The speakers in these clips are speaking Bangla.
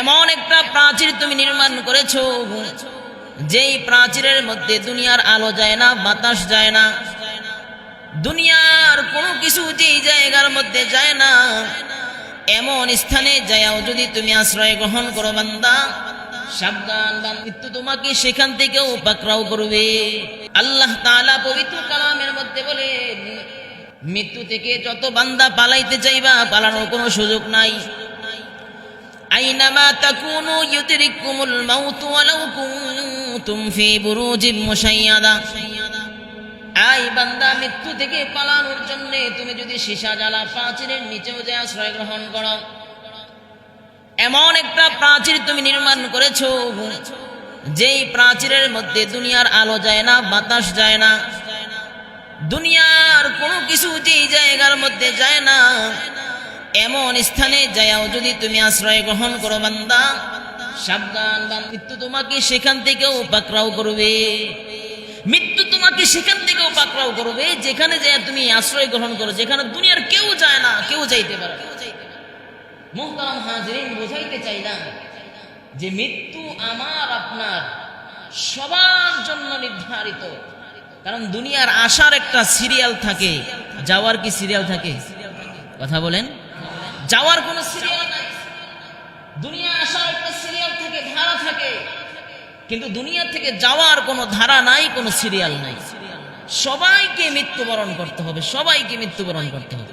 এমন একটা প্রাচীর তুমি নির্মাণ করেছ, যেই প্রাচীরের মধ্যে দুনিয়ার আলো যায় না, বাতাস যায় না। দুনিয়ার কোনো কিছু যেই জায়গার মধ্যে যায় না, এমন স্থানে যায়াও যদি তুমি আশ্রয় গ্রহণ করো বান্দা, সাবধান মৃত্যু তোমাকে সেখান থেকেও পাকড়াও করবে। আল্লাহ তাআলা পবিত্র কালামের মধ্যে বলে মৃত্যু থেকে যত বান্দা পালাইতে চাইবা, পালানোর কোনো সুযোগ নাই। আইনামা তাকুনু ইউদরিকুমুল মাউত ওয়ালাউ কুনতুম ফি বুরুজিম মুশাইয়াদা। আই বান্দা, মৃত্যু থেকে পালানোর জন্য তুমি যদি সীসা জ্বালা প্রাচীরের নিচেও যে আশ্রয় গ্রহণ করো, এমন একটা প্রাচীর তুমি নির্মাণ করেছ, যেই প্রাচীরের মধ্যে দুনিয়ার আলো যায় না, বাতাস যায় না, দুনিয়ার কোনো কিছু যেই জায়গার মধ্যে যায় না এমন স্থানে যায়াও যদি তুমি আশ্রয় গ্রহণ করো বান্দা, সাবধান মৃত্যু তোমাকে সেখান থেকেও পাকড়াও করবে। মৃত্যু তোমাকে সেখান থেকেও পাকড়াও করবে, যেখানে যায় তুমি আশ্রয় গ্রহণ করো, যেখানে দুনিয়ার কেউ যায় না, কেউ যাইতে পারে। মোহতারাম হাজরিন, বোঝাইতে চাইলাম যে মৃত্যু আমার, আপনার, সবার জন্য নির্ধারিত। কারণ দুনিয়ার আসার একটা সিরিয়াল থাকে। যাওয়ার কি সিরিয়াল থাকে? কথা বলেন। যাওয়ার কোনো সিরিয়াল নাই। দুনিয়া আসার একটা সিরিয়াল থাকে, ধারা থাকে। কিন্তু দুনিয়া থেকে যাওয়ার কোনো ধারা নাই, কোনো সিরিয়াল নাই। সবাইকে মৃত্যুবরণ করতে হবে, সবাইকে মৃত্যুবরণ করতে হবে।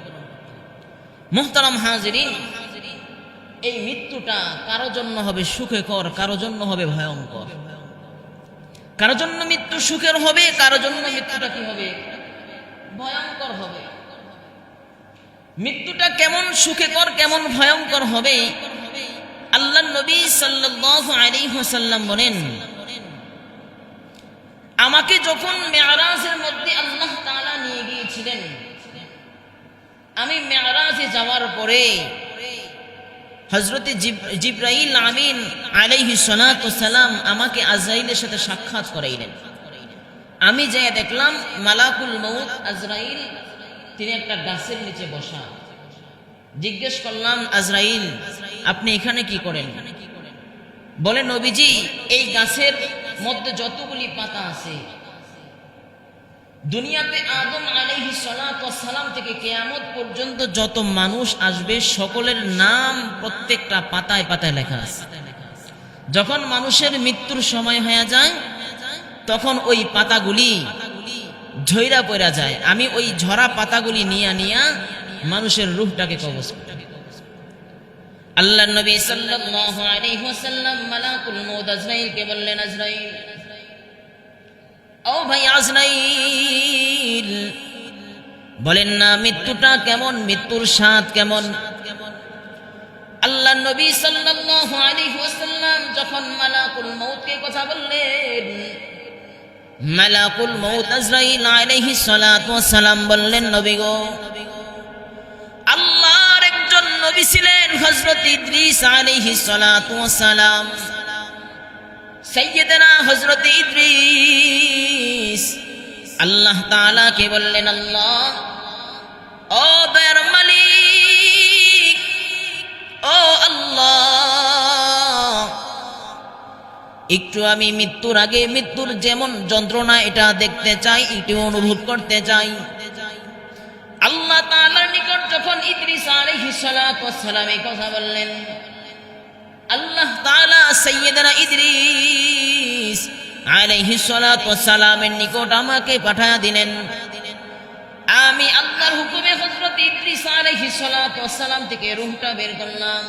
মোহতারাম হাজিরিন, এই মৃত্যুটা কারও জন্য হবে সুখকর, কারও জন্য হবে ভয়ঙ্কর। কারও জন্য মৃত্যু সুখের হবে, কারও জন্য মৃত্যুটা কি হবে? ভয়ঙ্কর হবে। মৃত্যুটা কেমন সুখেকর, কেমন ভয়ঙ্কর হবে? আল্লাহ নবী সাল্লাল্লাহু আলাইহি ওয়াসাল্লাম বলেন, আমাকে যখন মেয়ারাজের মধ্যে আল্লাহ তাআলা নিয়ে গিয়েছিলেন, আমি মেয়ারাজে যাওয়ার পরে হজরতে জিব্রাইল আমিন আলাইহি সালাম আমাকে আজরাইলের সাথে সাক্ষাৎ করাইলেন। আমি যে দেখলাম মালাকুল মৌত আজরাইল তিনি একটা গাছের নিচে বসা। জিজ্ঞেস করলাম, আজরাইল, আপনি এখানে কি করেন? বলে, নবীজি, এই গাছের মধ্যে যতগুলি পাতা আছে, দুনিয়াতে আদম আলাইহি সালাম থেকে কেয়ামত পর্যন্ত যত মানুষ আসবে, সকলের নাম প্রত্যেকটা পাতায় পাতায় লেখা আছে। যখন মানুষের মৃত্যুর সময় হয়ে যায়, তখন ওই পাতাগুলি ঝইরা পড়া যায়। আমি ওই ঝরা পাতাগুলি নিয়া নিয়া মানুষের রূহটাকে কবজ করি। আল্লাহ নবী সাল্লাল্লাহু আলাইহি ওয়াসাল্লাম মালাকুল মউত আজরাইলকে বললেন, আজরাইল, ও ভাই আজরাইল, বলেন না, মৃত্যুটা কেমন? মৃত্যুর স্বাদ কেমন? আল্লাহ নবী সাল্লাল্লাহু আলাইহি ওয়াসাল্লাম যখন মালাকুল মউতকে কথা বললেন মালাকুল মউত আজরাইল আলাইহিস সালাতু সালাম বললেন, নবী গো, আল্লাহর একজন নবী ছিলেন হযরত ইদ্রিস আলাইহিস সালাতু সালাম সৈয়দনা হযরত ইদ্রিস। আল্লাহ তাআলা কে বললেন, আল্লাহ, ও দয়ার মালিক একটু আমি মৃত্যুর আগে, মৃত্যুর যেমন যন্ত্রণা এটা দেখতে চাই একটু অনুভব করতে চাই। আল্লাহ তাআলার নিকট যখন ইদ্রিস আলাইহিস সালাম এই কথা বললেন, আল্লাহ তাআলা সাইয়্যিদানা ইদ্রিস আলাইহিস সালামের নিকট আমাকে পাঠায়া দিলেন। আমি আল্লাহর হুকুমে হযরত ইদ্রিস আলাইহিস সালাম থেকে রূহটা বের করলাম।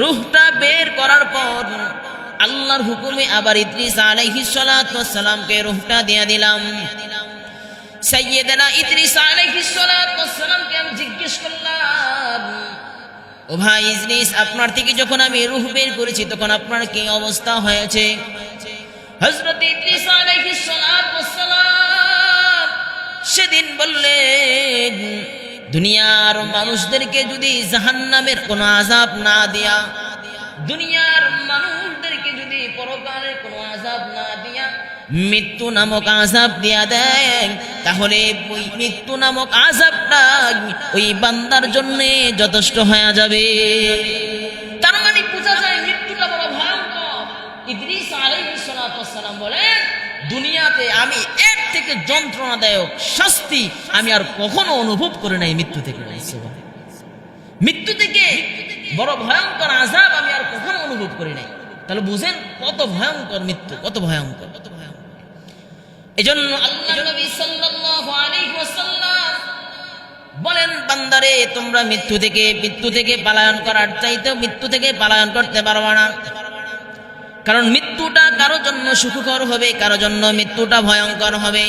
রূহটা বের করার পর আল্লাহর হুকুমে আবার ইদ্রিস আলাইহিস সালামকে রূহটা দিয়া দিলাম। সাইয়্যিদানা ইদ্রিস আলাইহিস সালামকে আমি জিজ্ঞেস করলাম, ও ভাই ইজনিস আপনার থেকে যখন আমি রুহ বের করেছি, তখন আপনার কি অবস্থা হয়েছে? হযরত ইদ্রিস আলাইহিস সালাম সেদিন বললেন, দুনিয়ার মানুষদেরকে যদি জাহান্নামের কোনো আযাব না দেয়া দুনিয়ার মানুষদেরকে যদি পরকালে কোনো আজাব না দিয়া, মৃত্যু নামক আজাব দিয়া দেন, তাহলে ওই মৃত্যু নামক আজাবটা ওই বান্দার জন্য যথেষ্ট হয়ে যাবে। তার মানে বোঝা যায় মৃত্যুটা বড় ভয়ঙ্কর। ইদ্রিস আলাইহিস সালাম বলেন, দুনিয়াতে আমি এর থেকে যন্ত্রণাদায়ক শাস্তি আমি আর কখনো অনুভব করি নাই, মৃত্যু থেকে মৃত্যু থেকে বড় ভয়ঙ্কর আজাব আমি আর কখনো অনুভব করি নাই। তাহলে বুঝেন কত ভয়ঙ্কর মৃত্যু কত ভয়ঙ্কর কত ভয়ঙ্কর। এজন্য আল্লাহ নবী সাল্লাল্লাহু আলাইহি ওয়াসাল্লাম বলেন বান্দারে তোমরা মৃত্যু থেকে মৃত্যু থেকে পালায়ন করার চাইতেও মৃত্যু থেকে পালায়ন করতে পারবে না। কারণ মৃত্যুটা কারও জন্য সুখকর হবে কারও জন্য মৃত্যুটা ভয়ঙ্কর হবে।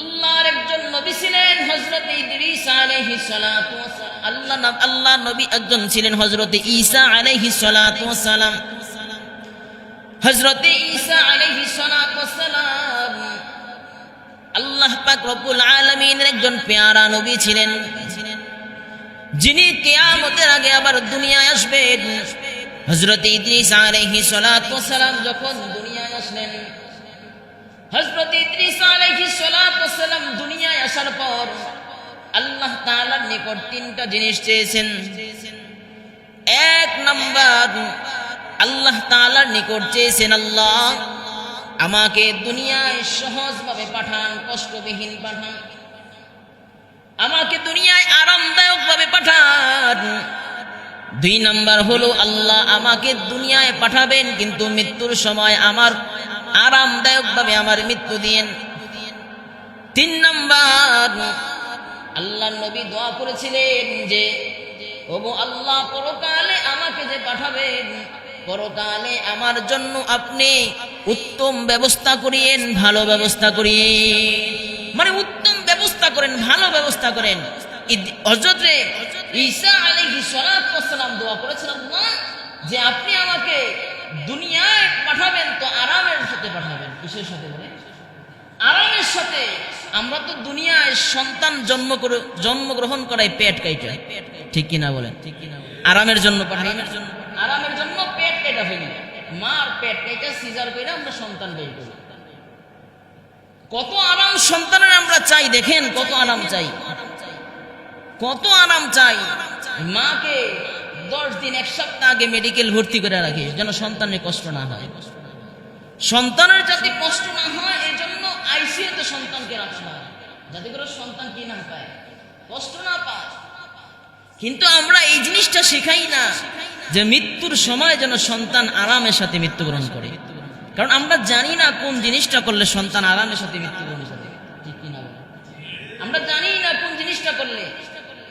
আল্লাহর একজন নবী ছিলেন হযরত ইদ্রিস আলাইহিস সালাতু আল্লাহ আল্লাহ নবী একজন ছিলেন হযরত ঈসা আলাইহিস সালাতু ওয়াসালাম। হযরত ঈসা আলাইহিস সালাতু ওয়াসালাম আল্লাহ পাক রব্বুল আলামিনের একজন পেয়ারা নবী ছিলেন। যিনি কিয়ামতের আগে আবার দুনিয়ায় আসবেন। হযরত ইদ্রিস আলাইহিস সালাতু ওয়াসালাম যখন দুনিয়ায় আসলেন। হজরত ইদ্রিস আলাইহিস সালাতু ওয়াসালাম দুনিয়ায় আসার পর আল্লাহ তালার নিকট তিনটা জিনিস চেয়েছেন। এক নাম্বার, আল্লাহ তালার নিকট চেয়েছেন আল্লাহ, আমাকে দুনিয়ায় সহজভাবে পাঠান, কষ্টবিহীন পাঠান। আমাকে দুনিয়ায় আরামদায়ক ভাবে পাঠান। দুই নাম্বার হলো, আল্লাহ আমাকে দুনিয়ায় পাঠাবেন, কিন্তু মৃত্যুর সময় আমার আরামদায়ক ভাবে আমার মৃত্যু দিয়েন। তিন নাম্বার আল্লাহ নবী দোয়া করেছিলেন যে, ওগো আল্লাহ, পরকালে আমাকে যে পাঠাবেন, পরকালে আমার জন্য আপনি উত্তম ব্যবস্থা করিয়েন, ভালো ব্যবস্থা করিয়েন। মানে উত্তম ব্যবস্থা করেন, ভালো ব্যবস্থা করেন। হজরতে ঈসা সালাতু ওয়াসসালাম দোয়া করেছেন, আল্লাহ, যে আপনি আমাকে দুনিয়ায় পাঠাবেন, তো আরামের সাথে পাঠাবেন, কিসের সাথে বলেন? সাথে আমরা তো দুনিয়ায় সন্তান জন্ম করে, জন্মগ্রহণ করাই পেট কাইটা। ঠিক কিনা বলেন? ঠিক কিনা আরামের জন্য পাঠাই। আরামের জন্য পেট কেটা ফেলি মার পেট কেটে সিজার করে আমরা সন্তান করি। কত আরাম সন্তানের আমরা চাই, দেখেন কত আরাম চাই। কত আরাম চাই। মাকে দশ দিন, এক সপ্তাহ আগে মেডিকেল ভর্তি করে রাখি যেন সন্তানের কষ্ট না হয়। সন্তানের যাতে কষ্ট না হয় এই জন্য আইসিএতে সন্তানকে রাখা হয় যাতে করে সন্তান কি না পায়। কষ্ট না পায়। কিন্তু আমরা এই জিনিসটা শেখাই না যে মৃত্যুর সময় যেন সন্তান আরামের সাথে মৃত্যুবরণ করে। কারণ আমরা জানি না কোন জিনিসটা করলে সন্তান আরামের সাথে মৃত্যুবরণ করে। আমরা জানি না কোন জিনিসটা করলে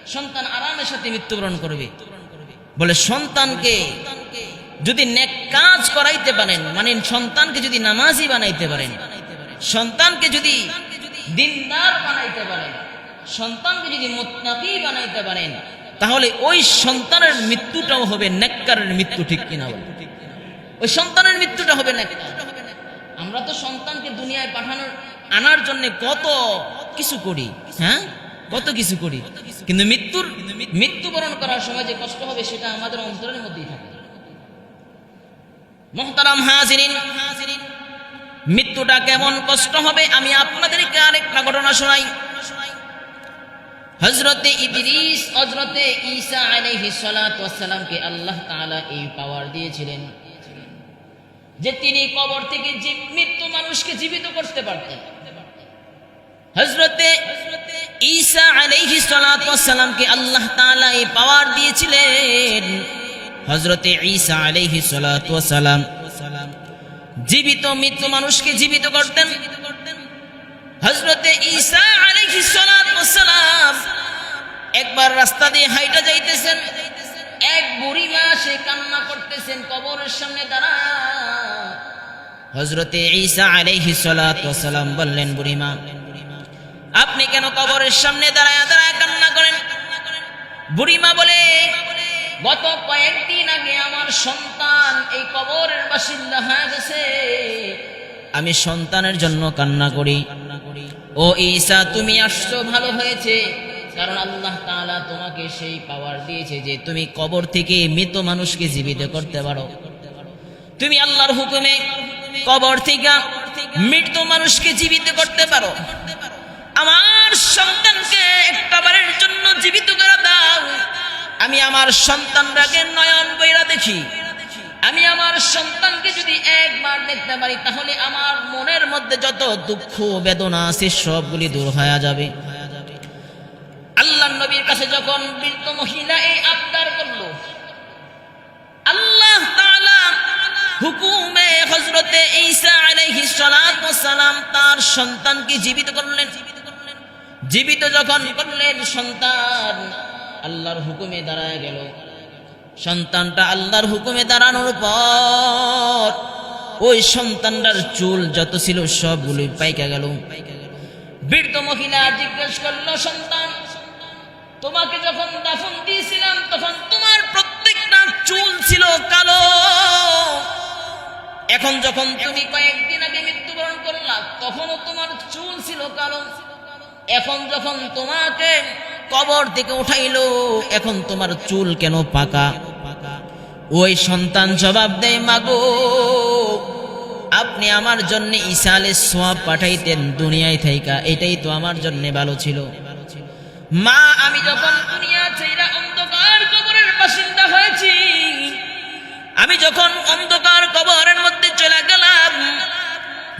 সন্তান আরামের সাথে মৃত্যুবরণ করবে। বলে সন্তানকে যদি নেক কাজ করাইতে পারেন মানে সন্তানকে যদি নামাজি বানাইতে পারেন সন্তানকে যদি দিনদার বানাইতে পারেন, সন্তানকে যদি মোত্তাকি বানাইতে পারেন, তাহলে ওই সন্তানের মৃত্যুটাও হবে নেককারের মৃত্যু, ঠিক কিনা বলে ওই সন্তানের মৃত্যুটা হবে নেককার। আমরা তো সন্তানকে দুনিয়ায় পাঠানোর, আনার জন্য কত কিছু করি হ্যাঁ? কত কিছু করি। কিন্তু মৃত্যুর, মৃত্যুবরণ করার সময় যে কষ্ট হবে সেটা আমাদের অন্তরের মধ্যেই থাকে। মোহতারাম হাজিরিন মৃত্যুটা কেমন কষ্ট হবে আমি আপনাদেরকে আরেকটা ঘটনা শোনাই। হজরতে ইদরিস হজরতে ঈসা আল্লাহ এই পাওয়ার দিয়েছিলেন যে তিনি কবর থেকে মৃত্যু মানুষকে জীবিত করতে পারতেন। হজরতে ঈসা আলাইহিস সালাতু ওয়াসসালামকে আল্লাহ তাআলা এই পাওয়ার দিয়েছিলেন। হজরতে ঈসা আলাইহিস সালাতু ওয়াসসালাম জীবিত মৃত্যু মানুষকে জীবিত করতেন। হজরতে ঈসা আলাইহিস সালাতু ওয়াসসালাম একবার রাস্তা দিয়ে হাইটা যাইতেছেন। এক বুড়ি মা সে কান্না করতেছেন, কবরের সামনে দাঁড়া। হজরতে ঈসা আলাইহিস সালাতু ওয়াসসালাম বললেন, বুড়ি মা, আপনি কেন কবরের সামনে দাঁড়ায় দাঁড়ায় কান্না করেন? বুড়িমা বলে গত কয়েকদিন আগে আমার সন্তান এই কবরের বাসিন্দা হয়ে গেছে। আমি সন্তানের জন্য কান্না করি। ও ঈসা, তুমি আসছো, ভালো হয়েছে। কারণ আল্লাহ তাআলা তোমাকে সেই পাওয়ার দিয়েছে যে তুমি কবর থেকে মৃত মানুষকে জীবিত করতে পারো। তুমি আল্লাহর হুকুমে কবর থেকে মৃত মানুষকে জীবিত করতে পারো। আমার সন্তানকে একটা বারের জন্য জীবিত করে দাও। আমি আমার সন্তানরাকে নয়ন বইরা দেখি। আমি আমার সন্তানকে যদি একবার দেখতে পারি, তাহলে আমার মনের মধ্যে যত দুঃখ, বেদনা আছে, সবগুলি দূর হয়ে যাবে। আল্লাহ নবীর কাছে যখন বৃদ্ধ মহিলা এই আবদার করল, আল্লাহ হুকুমে হযরতে ঈসা আলাইহিস সালাতু সালাম তার সন্তানকে জীবিত করলেন জীবিত করলেন। জীবিত যখন করলেন, সন্তান আল্লাহর হুকুমে দাঁড়ায় গেল। সন্তানটা আল্লাহর হুকুমে দাঁড়ানোর পর ওই সন্তানটার চুল যত ছিল সবগুলোই পাইকা গেল। বৃদ্ধ মহিলা জিজ্ঞেস করল, সন্তান, তোমাকে যখন দাফন দিয়েছিলাম, তখন তোমার প্রত্যেকটা চুল ছিল কালো। এখন যখন তুমি কয়েকদিন আগে মৃত্যুবরণ করলা, তখনও তোমার চুল ছিল কালো। এখন যখন তোমাকে কবর থেকে উঠাইলো, এখন তোমার চুল কেন পাকা? ওই সন্তান জবাব দেয়, মাগো, আপনি আমার জন্য ইসালে সোয়াব পাঠাইতেন দুনিয়ায় থাইকা, এটাই তো আমার জন্য ভালো ছিল। মা, আমি যখন অন্ধকার কবরের হয়েছি, আমি যখন অন্ধকার কবরের মধ্যে চলে গেলাম,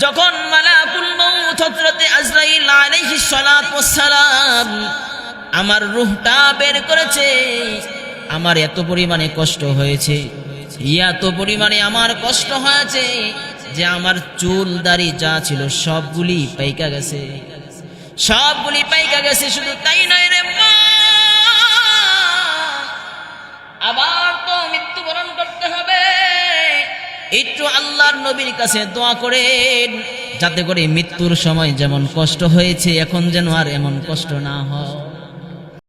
যখন মালাকুল মউত আজরাইল আলাইহিস সালাতু ওয়াসসালাম আমার রুহটা বের করেছে। আমার এত পরিমাণে কষ্ট হয়েছে। এত পরিমাণে আমার কষ্ট হয়েছে যে আমার চুল, দাড়ি যা ছিল সবগুলি পাইকা গেছে। সবগুলি পাইকা গেছে, শুধু তাই নয় রে আবার তো মৃত্যুবরণ করতে হবে। একটু আল্লাহর নবীর কাছে দোয়া করেন, যাতে করে মৃত্যুর সময় যেমন কষ্ট হয়েছে, এখন যেন আর এমন কষ্ট না হয়।